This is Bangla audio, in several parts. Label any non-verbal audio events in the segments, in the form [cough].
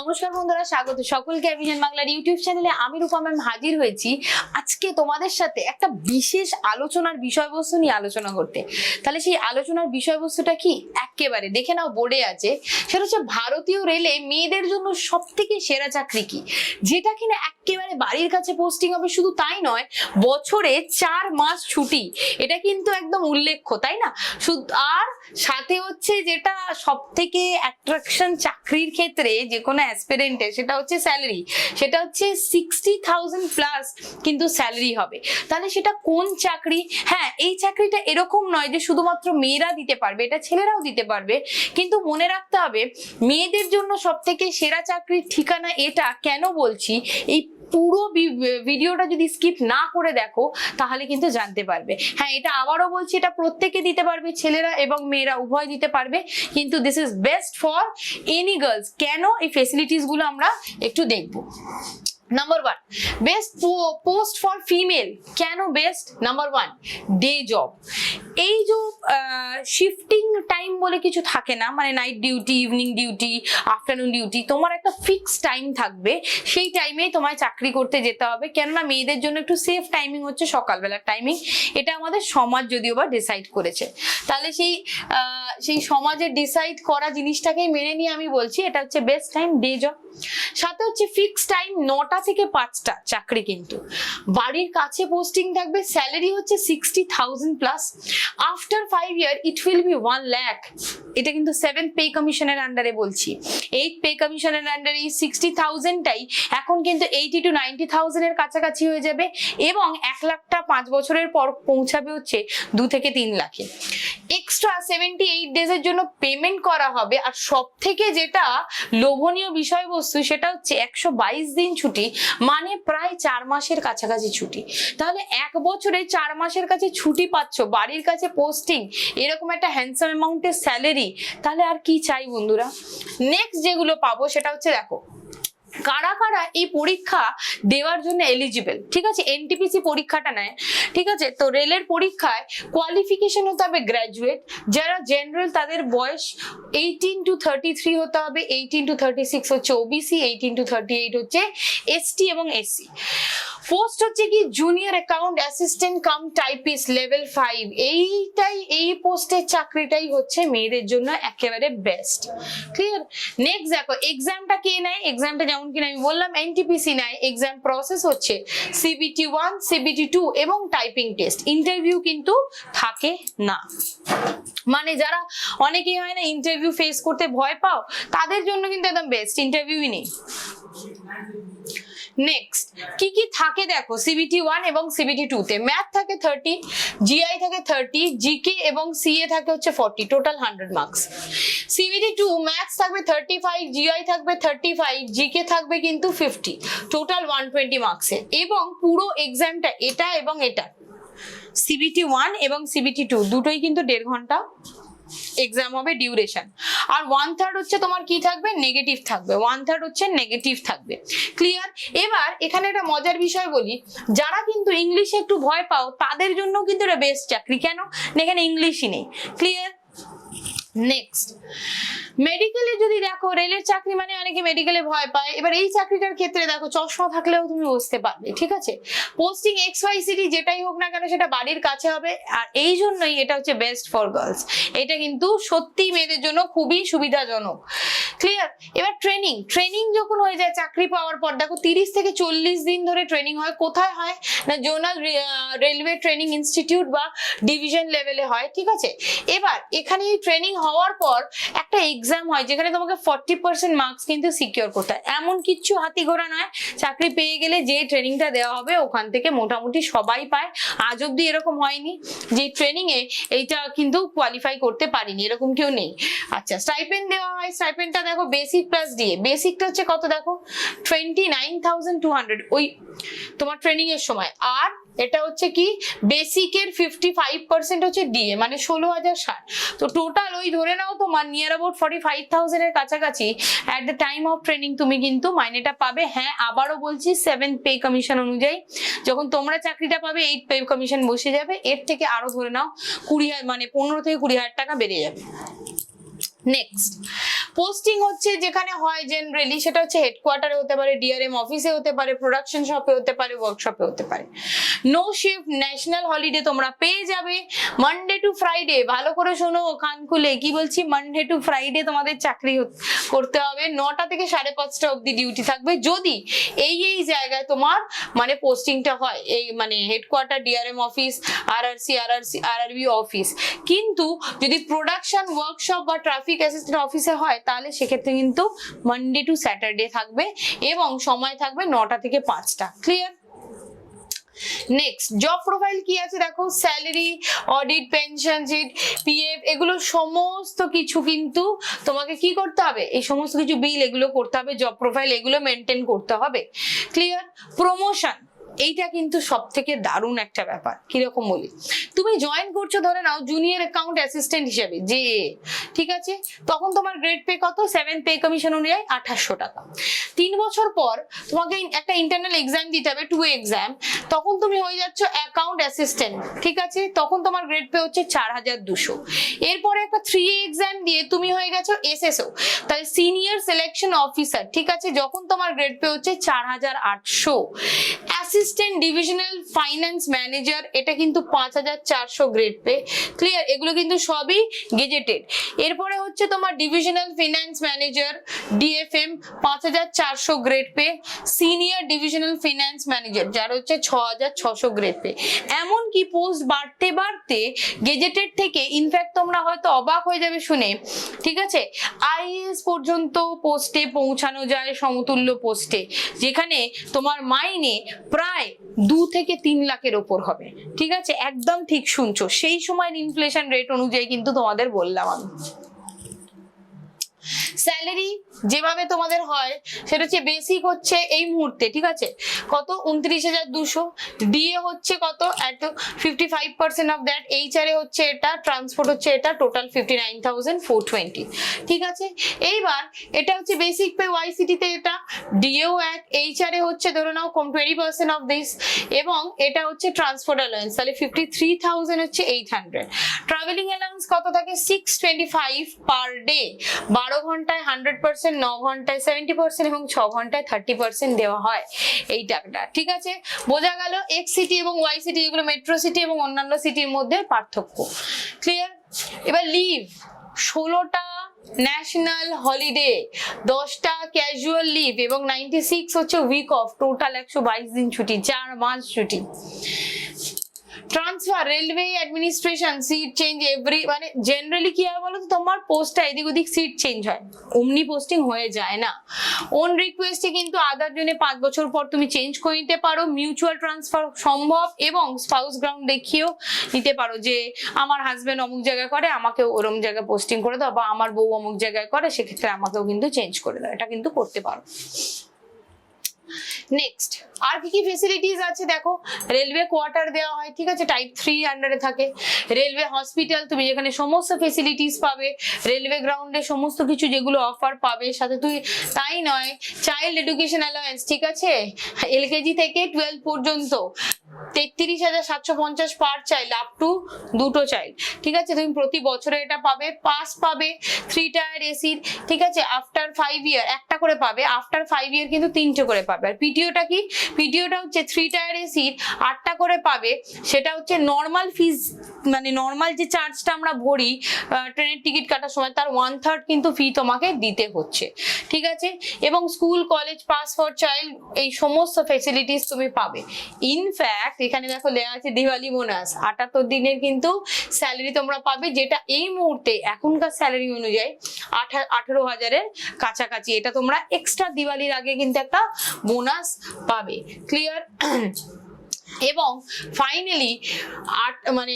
নমস্কার বন্ধুরা, স্বাগত সকলকে অভিযান বাংলার ইউটিউব চ্যানেলে। আমি রূপা ম্যাম হাজির হয়েছি আজকে তোমাদের সাথে একটা বিশেষ আলোচনার বিষয়বস্তু নিয়ে আলোচনা করতে। তাহলে সেই আলোচনার বিষয়বস্তুটা কি? একেবারে দেখে নাও, বোর্ডে আছে। সেটা হচ্ছে ভারতীয় রেলে মেয়েদের জন্য সব থেকে সেরা চাকরি কি? যেটা কিনা একেবারে বাড়ির কাছে পোস্টিং হবে, শুধু তাই নয়, বছরে চার মাস ছুটি। এটা কিন্তু একদম উল্লেখ্য, তাই না? শুধু আর সাথে হচ্ছে যেটা সব থেকে অ্যাট্রাকশন চাকরির ক্ষেত্রে যে কোনো অ্যাসপিরেন্টের সেটা হচ্ছে স্যালারি সেটা হচ্ছে সিক্সটি থাউজেন্ড প্লাস কিন্তু স্যালারি হবে। তাহলে সেটা কোন চাকরি? হ্যাঁ এই চাকরিটা এরকম নয় যে শুধুমাত্র মেয়েরা দিতে পারবে, এটা ছেলেরাও দিতে পারবে। কিন্তু মনে রাখতে হবে, মেয়েদের জন্য সব থেকে সেরা চাকরির ঠিকানা এটা। কেন বলছি? এই পুরো ভিডিওটা যদি স্কিপ না করে দেখো, তাহলে কিন্তু জানতে পারবে। হ্যাঁ এটা আবারও বলছি, এটা প্রত্যেকে দিতে পারবে, ছেলেরা এবং মেয়েরা উভয় দিতে পারবে। কিন্তু this is best for any girls কেন এই ফেসিলিটিস গুলো আমরা একটু দেখব। Number one best post for female কেন best number one day job এই যে শিফটিং টাইম বলে কিছু থাকে না। মানে night duty evening duty afternoon duty তোমার একটা ফিক্স টাইম থাকবে। সেই টাইমেই তোমায় চাকরি করতে যেতে হবে। কেননা মেয়েদের জন্য একটু সেফ টাইমিং হচ্ছে সকালবেলার টাইমিং এটা আমাদের সমাজ যদিও বা ডিসাইড করেছে। তাহলে সেই সেই সমাজের ডিসাইড করা জিনিসটাকেই মেনে নিয়ে আমি বলছি, এটা হচ্ছে বেস্ট টাইম ডে জব সাথে হচ্ছে ফিক্স টাইম নটা থেকে পাঁচটা চাকরি কিন্তু। বাড়ির কাছে পোস্টিং থাকবে স্যালারি হচ্ছে sixty thousand plus after five year it will be one lakh এটা কিন্তু সেভেন পে কমিশনের আন্ডারে বলছি। এইট পে কমিশনের আন্ডারে এই সিক্সটি থাউজেন্ডটাই এখন কিন্তু এইটি টু নাইনটি থাউজেন্ডের কাছাকাছি হয়ে যাবে এবং এক লাখটা পাঁচ বছরের পর পৌঁছাবে হচ্ছে দু থেকে তিন লাখে। এক্সট্রা সেভেন্টি এইট ডেজের জন্য পেমেন্ট করা হবে। আর সব থেকে যেটা লোভনীয় বিষয়বস্তু, সেটা হচ্ছে একশো বাইশ দিন ছুটি মানে প্রায় চার মাসের কাছাকাছি ছুটি। তাহলে এক বছরে চার মাসের কাছে ছুটি পাচ্ছ, বাড়ির কাছে পোস্টিং এরকম একটা হ্যান্ডসাম অ্যামাউন্টের স্যালারি তাহলে আর কি চাই বন্ধুরা? নেক্সট যেগুলো পাবো সেটা হচ্ছে দেখো কারা কারা এই পরীক্ষা দেওয়ার জন্য এলিজিবল ঠিক আছে এনটিপিসি পরীক্ষাটা নেয়। ঠিক আছে, তো রেলের পরীক্ষায় কোয়ালিফিকেশন হতে হবে গ্র্যাজুয়েট যারা জেনারেল তাদের বয়স এইটিন টু থার্টি থ্রি হতে হবে। এইটিন টু থার্টি সিক্স হচ্ছে OBC eighteen to thirty eight হচ্ছে এসটি এবং এসসি পোস্ট হচ্ছে কি junior account assistant cum typist level five এইটাই, এই পোস্টের চাকরিটাই হচ্ছে মেয়েদের জন্য একেবারে বেস্ট ক্লিয়ার নেক্সট দেখো এক্সামটা কে নেয়? এক্সামটা যেমন কিনা আমি বললাম এনটিপিসি নেয় এক্সাম প্রসেস হচ্ছে সিবিটি ওয়ান সিবিটি টু এবং টাইপিং টেস্ট ইন্টারভিউ কিন্তু থাকে না। মানে যারা অনেকেই হয় না ইন্টারভিউ ফেস করতে ভয় পাও, তাদের জন্য কিন্তু একদম বেস্ট ইন্টারভিউই নেই। নেক্সট কি কি থাকে দেখো? সিবিটি ওয়ান এবং সিবিটি টু তে। ম্যাথ থাকে থার্টি জিআই থাকে থার্টি জিকে এবং সিএ থাকে হচ্ছে forty total hundred marks CBT two maths থাকবে থার্টি ফাইভ জিআই থাকবে থার্টি ফাইভ জিকে থাকবে কিন্তু ফিফটি টোটাল ওয়ান টোয়েন্টি মার্কসের এবং পুরো এক্সামটা এটা এবং এটা। সিবিটি ওয়ান এবং সিবিটি টু দুটোই কিন্তু দেড় ঘণ্টা এক্সাম হবে ডিউরেশন আর ওয়ান থার্ড হচ্ছে তোমার কি থাকবে? নেগেটিভ থাকবে। ওয়ান থার্ড হচ্ছে নেগেটিভ থাকবে। ক্লিয়ার এবার এখানে একটা মজার বিষয় বলি। যারা কিন্তু ইংলিশে একটু ভয় পাও, তাদের জন্য কিন্তু এটা বেস্ট চাকরি। কেন? এখানে ইংলিশই নেই। ক্লিয়ার নেক্সট মেডিকেলে যদি দেখো রেলের চাকরি মানে অনেকে মেডিকেলে ভয় পায়। এবার এই চাকরিটার ক্ষেত্রে দেখো, চশমা থাকলেও তুমি বুঝতে পারবে, ঠিক আছে? পোস্টিং এক্স ওয়াই সিটি যেটাই হোক না কেন, সেটা বাড়ির কাছে হবে। আর এই জন্যই এটা হচ্ছে বেস্ট ফর গার্লস এটা কিন্তু সত্যি মেয়েদের জন্য খুবই সুবিধাজনক। ক্লিয়ার এবার ট্রেনিং ট্রেনিং যখন হয়ে যায়, চাকরি পাওয়ার পর, দেখো তিরিশ থেকে চল্লিশ দিন ধরে ট্রেনিং হয়। কোথায় হয়? না জোনাল রেলওয়ে ট্রেনিং ইনস্টিটিউট বা ডিভিশন লেভেলে হয়, ঠিক আছে? এবার, এখানে এই ট্রেনিং হওয়ার পর একটা এক্সাম হয়, যেখানে তোমাকে ফর্টি পার্সেন্ট মার্কস কিন্তু সিকিওর করতে হয়। এমন কিচ্ছু হাতি ঘোড়া নয়, চাকরি পেয়ে গেলে যে ট্রেনিংটা দেওয়া হবে, ওখান থেকে মোটামুটি সবাই পায়। আজ অব্দি এরকম হয়নি যে ট্রেনিং এ এইটা কিন্তু কোয়ালিফাই করতে পারিনি, এরকম কেউ নেই। আচ্ছা স্টাইপেন্ড দেওয়া হয় স্টাইপেন্ডটা দেখো বেসিক প্লাস দিয়ে। বেসিকটা হচ্ছে কত দেখো? Twenty nine thousand two hundred ওই তোমার ট্রেনিং এর সময়। আর এটা হচ্ছে কি? বেসিকের ফিফটি ফাইভ পার্সেন্ট হচ্ছে ডিএ মানে ষোলো হাজার ষাট। তো টোটাল ওই ধরে নাও তোমার নিয়ার অ্যাবাউট ফর্টি ফাইভ থাউজেন্ডের কাছাকাছি at the time of training তুমি কিন্তু মাইনেটা পাবে। হ্যাঁ আবারও বলছি সেভেন পে কমিশন অনুযায়ী। যখন তোমরা চাকরিটা পাবে এইট পে কমিশন বসে যাবে। এর থেকে আরও ধরে নাও, কুড়ি মানে পনেরো থেকে কুড়ি হাজার টাকা বেড়ে যাবে। নেক্সট পোস্টিং হচ্ছে যেখানে হয় জেনারেলি সেটা হচ্ছে হেডকোয়ার্টারে হতে পারে ডিআরএম অফিসে হতে পারে প্রোডাকশন শপে হতে পারে ওয়ার্কশপে হতে পারে। নো শিফট ন্যাশনাল হলিডে তোমরা পেয়ে যাবে। মানডে টু ফ্রাইডে ভালো করে শোনো, কান খুলে। কি বলছি? মানডে টু ফ্রাইডে তোমাদের চাকরি করতে হবে। নটা থেকে সাড়ে পাঁচটা অবধি ডিউটি থাকবে। যদি এই এই জায়গায় তোমার মানে পোস্টিংটা হয়, এই মানে headquarter DRM office RRC RRC RRB office কিন্তু যদি প্রোডাকশন ওয়ার্কশপ বা ট্রাফিক অ্যাসিস্ট্যান্ট অফিসে হয়, তাহলে সেক্ষেত্রে কিন্তু মানডে টু স্যাটারডে থাকবে এবং সময় থাকবে নটা থেকে পাঁচটা। ক্লিয়ার নেক্সট জব প্রোফাইল কি আছে দেখো? স্যালারি অডিট পেনশন এগুলো সমস্ত কিছু কিন্তু তোমাকে কি করতে হবে? এই সমস্ত কিছু বিল এগুলো করতে হবে জব প্রোফাইল এগুলো মেনটেন করতে হবে। ক্লিয়ার প্রমোশন এইটা কিন্তু সব থেকে দারুণ একটা ব্যাপার। কীরকম বলি? তুমি জয়েন করছ ধরে নাও জুনিয়র অ্যাকাউন্ট অ্যাসিস্ট্যান্ট হিসেবে, যে, ঠিক আছে? তখন তোমার গ্রেড পে কত? সেভেন পে কমিশন অনুযায়ী আঠাশশো টাকা। তিন বছর পর তোমাকে একটা ইন্টারনাল এক্সাম দিতে হবে টু এক্সাম তখন তুমি হয়ে যাচ্ছ অ্যাকাউন্ট অ্যাসিস্ট্যান্ট ঠিক আছে? তখন তোমার গ্রেড পে হচ্ছে চার হাজার দুশো। এরপরে একটা থ্রি এক্সাম দিয়ে তুমি হয়ে গেছো এসএসও তাহলে সিনিয়র সিলেকশন অফিসার ঠিক আছে? যখন তোমার গ্রেড পে হচ্ছে চার হাজার আটশো। অ্যাসিস্ট্যান্ট ডিভিশনাল ফাইন্যান্স ম্যানেজার এটা কিন্তু পাঁচ হাজার চারশো গ্রেড পে ক্লিয়ার এগুলো কিন্তু সবই গেজেটেড এরপরে হচ্ছে তোমার ডিভিশনাল ফিনান্স ম্যানেজার ডিএফএম পাঁচ হাজার চারশো grade pay senior divisional finance manager যার হচ্ছে ছ হাজার ছশো গ্রেড পে এমনকি পোস্ট বাড়তে বাড়তে গেজেটেড থেকে ইনফ্যাক্ট তোমরা হয়তো অবাক হয়ে যাবে শুনে। ঠিক আছে? আইএস পর্যন্ত পোস্টে পৌঁছানো যায়, সমতুল্য পোস্টে যেখানে তোমার মাইনে প্রায় দু থেকে তিন লাখের ওপর হবে। ঠিক আছে? একদম ঠিক শুনছো। সেই সময়ের ইনফ্লেশন রেট অনুযায়ী কিন্তু তোমাদের বললাম আমি। স্যালারি যেভাবে তোমাদের হয়, সেটা হচ্ছে বেসিক হচ্ছে এই মুহূর্তে, ঠিক আছে? কত? উনত্রিশ হাজার দুশো। ডিএ হচ্ছে কত? এত fifty five percent of that HRA হচ্ছে এটা ট্রান্সপোর্ট হচ্ছে এটা total fifty nine thousand four twenty ঠিক আছে? এইবার, এটা হচ্ছে বেসিক পে ওয়াইসিটিতে এটা ডিএও এক এইচআরে হচ্ছে, ধরে নাও, কম টোয়েন্টি পার্সেন্ট অফ দিস এবং এটা হচ্ছে ট্রান্সপোর্ট অ্যালায়েন্স তাহলে ফিফটি থ্রি থাউজেন্ড হচ্ছে এইট হান্ড্রেড ট্রাভেলিং অ্যালাউন্স কত থাকে? Six twenty five per day বারো ঘন্টায় হান্ড্রেড পার্সেন্ট ন ঘন্টায় সেভেন্টি পার্সেন্ট এবং ছ ঘন্টায় থার্টি পার্সেন্ট দেওয়া হয় এই টাকাটা। ঠিক আছে? বোঝা গেল এক্স সিটি এবং ওয়াই সিটি এগুলো মেট্রো সিটি এবং অন্যান্য সিটির মধ্যে পার্থক্য। ক্লিয়ার এবার লিভ ষোলোটা ন্যাশনাল হলিডে দশটা ক্যাজুয়াল লিভ এবং নাইনটি সিক্স হচ্ছে উইক অফ টোটাল একশো বাইশ দিন ছুটি, চার মাস ছুটি। Transfer railway administration seat change every মানে জেনারেলি কি হয় বলো তো তোমার পোস্টটা এদিক ওদিক সিট চেঞ্জ হয়। অমনি পোস্টিং হয়ে যায় না। ওন রিকোয়েস্টে কিন্তু আদার জন্য পাঁচ বছর পর তুমি চেঞ্জ করে নিতে পারো। মিউচুয়াল ট্রান্সফার সম্ভব এবং স্পাউস গ্রাউন্ড দেখিয়েও নিতে পারো যে আমার হাজব্যান্ড অমুক জায়গায় করে, আমাকে ওরম জায়গায় পোস্টিং করে দাও বা আমার বউ অমুক জায়গায় করে, সেক্ষেত্রে আমাকেও কিন্তু চেঞ্জ করে দাও। এটা কিন্তু করতে পারো। নেক্সট আর কি কি ফেসিলিটিস আছে দেখো? রেলওয়ে কোয়ার্টার দেওয়া হয়, ঠিক আছে? টাইপ থ্রি আন্ডারে থাকে। রেলওয়ে হসপিটাল তুমি যেখানে সমস্ত ফেসিলিটিস পাবে রেলওয়ে গ্রাউন্ডে সমস্ত কিছু যেগুলো অফার পাবে, সাথে তুই তাই নয় চাইল্ড এডুকেশন অ্যালাওয়েন্স ঠিক আছে? এলকেজি থেকে টুয়েলভ পর্যন্ত। তেত্রিশ হাজার সাতশো পঞ্চাশ পার চাইল্ড আপ টু দুটো চাইল্ড ঠিক আছে? তুমি প্রতি বছরে এটা পাবে। পাস পাবে থ্রি টায়ার এসির ঠিক আছে? আফটার ফাইভ ইয়ার একটা করে পাবে। আফটার ফাইভ ইয়ার কিন্তু তিনটে করে পাবে। আর পিটিওটা কি? পিটিওটা হচ্ছে থ্রি টায়ার এসির আটটা করে পাবে। সেটা হচ্ছে নর্মাল ফিজ মানে নর্মাল যে চার্জটা আমরা ভরি ট্রেনের টিকিট কাটার সময়, তার ওয়ান থার্ড কিন্তু ফি তোমাকে দিতে হচ্ছে। ঠিক আছে? এবং school college pass for child এই সমস্ত ফেসিলিটিস তুমি পাবে। ইনফ্যাক্ট এখানে দেখো দেওয়া আছে দিওয়ালি বোনাস। আটাত্তর দিনের কিন্তু স্যালারি তোমরা পাবে, যেটা এই মুহূর্তে এখনকার স্যালারি অনুযায়ী আঠা আঠেরো হাজারের কাছাকাছি। এটা তোমরা এক্সট্রা দিওয়ালির আগে কিন্তু একটা বোনাস পাবে। ক্লিয়ার এবং ফাইনালি আট মানে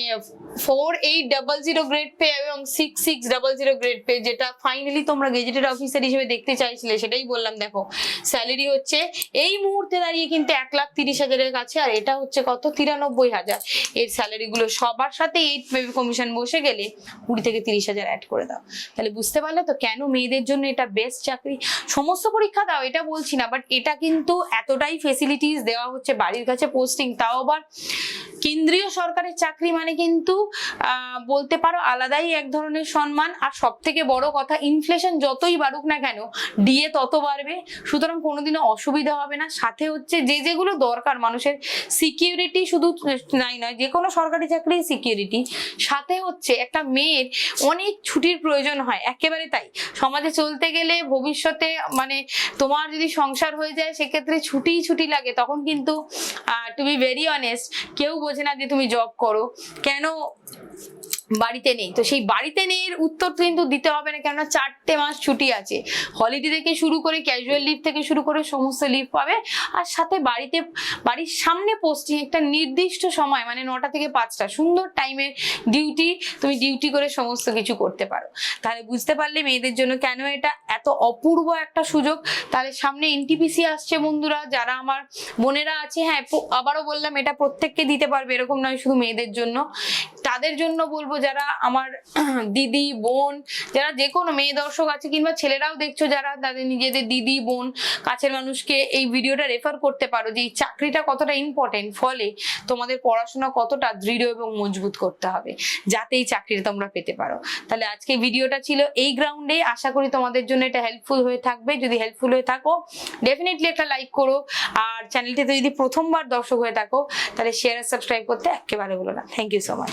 four eight double zero grade pay এবং six six double zero grade pay যেটা ফাইনালি তোমরা গেজেটেড অফিসার হিসেবে দেখতে চাইছিলে, সেটাই বললাম, দেখো। স্যালারি হচ্ছে এই মুহূর্তে দাঁড়িয়ে কিন্তু এক লাখ তিরিশ হাজারের কাছে, আর এটা হচ্ছে কত? তিরানব্বই হাজার। এর স্যালারি গুলো সবার সাথে এইট পে কমিশন বসে গেলে কুড়ি থেকে তিরিশ হাজার অ্যাড করে দাও। তাহলে বুঝতে পারলে তো কেন মেয়েদের জন্য এটা বেস্ট চাকরি? সমস্ত পরীক্ষা দাও, এটা বলছি না বাট এটা কিন্তু এতটাই ফেসিলিটিস দেওয়া হচ্ছে, বাড়ির কাছে পোস্টিং তাও আবার কেন্দ্রীয় সরকারের চাকরি মানে কিন্তু বলতে পারো আলাদাই এক ধরনের সম্মান। আর সব থেকে বড় কথা ইনফ্লেশন যতই বাড়ুক না কেন ডিএ তত বাড়বে। সুতরাং কোনোদিনও অসুবিধা হবে না। সাথে হচ্ছে যে যেগুলো দরকার মানুষের সিকিউরিটি শুধু নাই নয়, যে কোনো সরকারি চাকরি সিকিউরিটি সাথে হচ্ছে একটা মেয়ের অনেক ছুটির প্রয়োজন হয়, একেবারে তাই। সমাজে চলতে গেলে ভবিষ্যতে মানে তোমার যদি সংসার হয়ে যায়, সেক্ষেত্রে ছুটি ছুটি লাগে, তখন কিন্তু টু বি ভেরি অনেস্ট কেউ বোঝে না যে তুমি জব করো। কেন বাড়িতে নেই। তো সেই বাড়িতে নেই এর উত্তর কিন্তু দিতে হবে না, কেননা চারটে মাস ছুটি আছে। হলিডে থেকে শুরু করে ক্যাজুয়াল লিভ থেকে শুরু করে সমস্ত লিভ পাবে। আর সাথে বাড়িতে, বাড়ির সামনে পোস্টিং একটা নির্দিষ্ট সময় মানে নটা থেকে পাঁচটা, সুন্দর টাইমের ডিউটি তুমি ডিউটি করে সমস্ত কিছু করতে পারো। তাহলে বুঝতে পারলে মেয়েদের জন্য কেন এটা এত অপূর্ব একটা সুযোগ? তাহলে সামনে এনটিপিসি আসছে বন্ধুরা, যারা আমার বোনেরা আছে হ্যাঁ আবারও বললাম, এটা প্রত্যেককে দিতে পারবে, এরকম নয় শুধু মেয়েদের জন্য। তাদের জন্য বলব যারা আমার [clears throat] দিদি, বোন, যারা যে কোনো মেয়ে দর্শক আছে কিংবা ছেলেরাও দেখছ যারা, তাদের নিজেদের দিদি, বোন, কাছের মানুষকে এই ভিডিওটা রেফার করতে পারো যে এই চাকরিটা কতটা ইম্পর্টেন্ট ফলে তোমাদের পড়াশোনা কতটা দৃঢ় এবং মজবুত করতে হবে, যাতে এই চাকরিটা তোমরা পেতে পারো। তাহলে আজকে ভিডিওটা ছিল এই গ্রাউন্ডে আশা করি তোমাদের জন্য এটা হেল্পফুল হয়ে থাকবে। যদি হেল্পফুল হয়ে থাকো ডেফিনেটলি একটা লাইক করো। আর চ্যানেলটিতে যদি প্রথমবার দর্শক হয়ে থাকো, তাহলে শেয়ার আর সাবস্ক্রাইব করতে একেবারে বলো না। Thank you so much